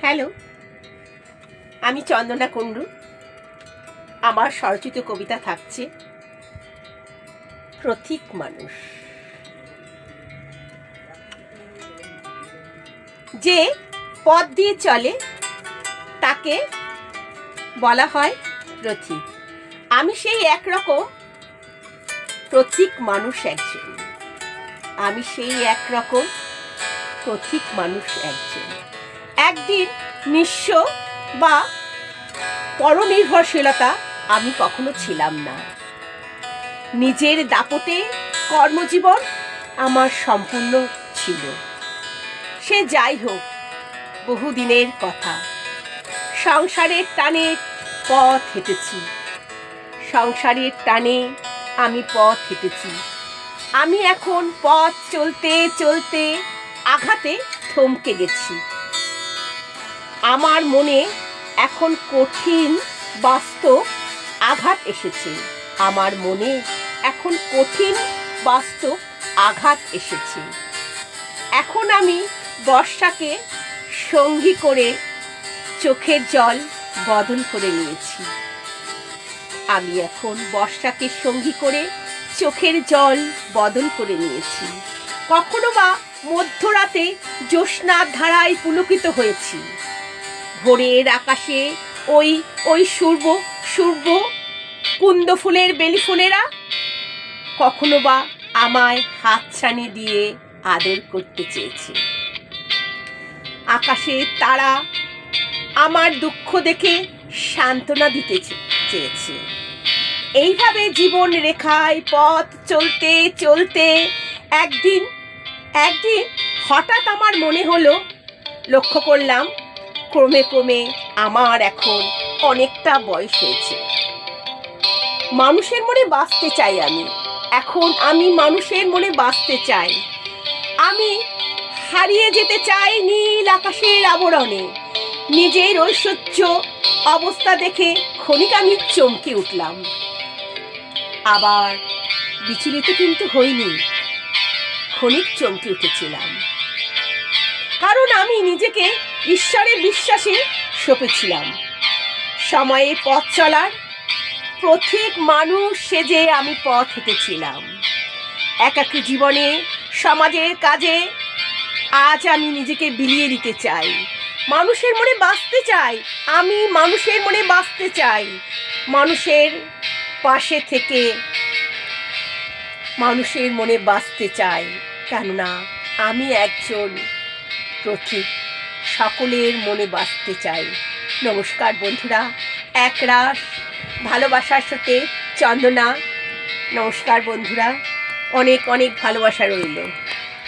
Hello, আমি চন্দনা কুণ্ডু। আমার স্বরচিত কবিতা থাকছে, প্রতীক মানুষ। যে পথ দিয়ে চলে, তাকে বলা হয় প্রতীক। আমি সেই একরকম প্রতীক মানুষ একজন। আমি সেই একরকম প্রতীক মানুষ একজন। একদিন নিঃস্ব বা পরনির্ভরশীলতা আমি কখনো ছিলাম না। নিজের দাপটে কর্মজীবন আমার সম্পূর্ণ ছিল। সে যাই হোক, বহুদিনের কথা। সংসারের টানে পথ হেঁটেছি। সংসারের টানে আমি পথ হেঁটেছি। আমি এখন পথ চলতে চলতে আঘাতে থমকে গেছি। আমার মনে এখন কঠিন, বাস্তব আঘাত এসেছে। আমার মনে এখন কঠিন, বাস্তব আঘাত এসেছে। এখন আমি বর্ষাকে সঙ্গী করে চোখের জল বদল করে নিয়েছি। আমি এখন বর্ষাকে সঙ্গী করে চোখের জল বদল করে নিয়েছি। কখনো বা মধ্যরাতে জ্যোৎস্নার ধারায় পুলকিত হয়েছি। ভোরের আকাশে ওই ওই সূর্য সূর্য, কুন্দ ফুলের বেলি ফুলেরা কখনো বা আমায় হাতছানি দিয়ে আদর করতে চেয়েছে। আকাশে তারা আমার দুঃখ দেখে সান্ত্বনা দিতে চেয়েছে। এইভাবে জীবন রেখায় পথ চলতে চলতে একদিন একদিন হঠাৎ আমার মনে হলো, লক্ষ্য করলাম ক্রমে ক্রমে আমার এখন অনেকটা বয়স হয়েছে। মানুষের মনে বাঁচতে চাই আমি। এখন আমি মানুষের মনে বাঁচতে চাই। আমি হারিয়ে যেতে চাই নীল আকাশের আবরণে। নিজের ঐশ্বর্য অবস্থা দেখে ক্ষণিক আমি চমকে উঠলাম। আবার বিচলিত কিন্তু হইনি। ক্ষণিক চমকে উঠেছিলাম। কারণ আমি নিজেকে ঈশ্বরের বিশ্বাসে সঁপেছিলাম। সময়ে পথ চলার প্রত্যেক মানুষ সেজে আমি পথ হেঁটেছিলাম। একাকী জীবনে, সমাজের কাজে আজ আমি নিজেকে বিলিয়ে দিতে চাই। মানুষের মনে বাঁচতে চাই। আমি মানুষের মনে বাঁচতে চাই। মানুষের পাশে থেকে মানুষের মনে বাঁচতে চাই। কেননা আমি একজন প্রতীক। সকলের মনে বাঁচতে চাই। নমস্কার বন্ধুরা একরাশ ভালোবাসার সাথে চন্দনা। নমস্কার বন্ধুরা, অনেক অনেক ভালোবাসা রইল।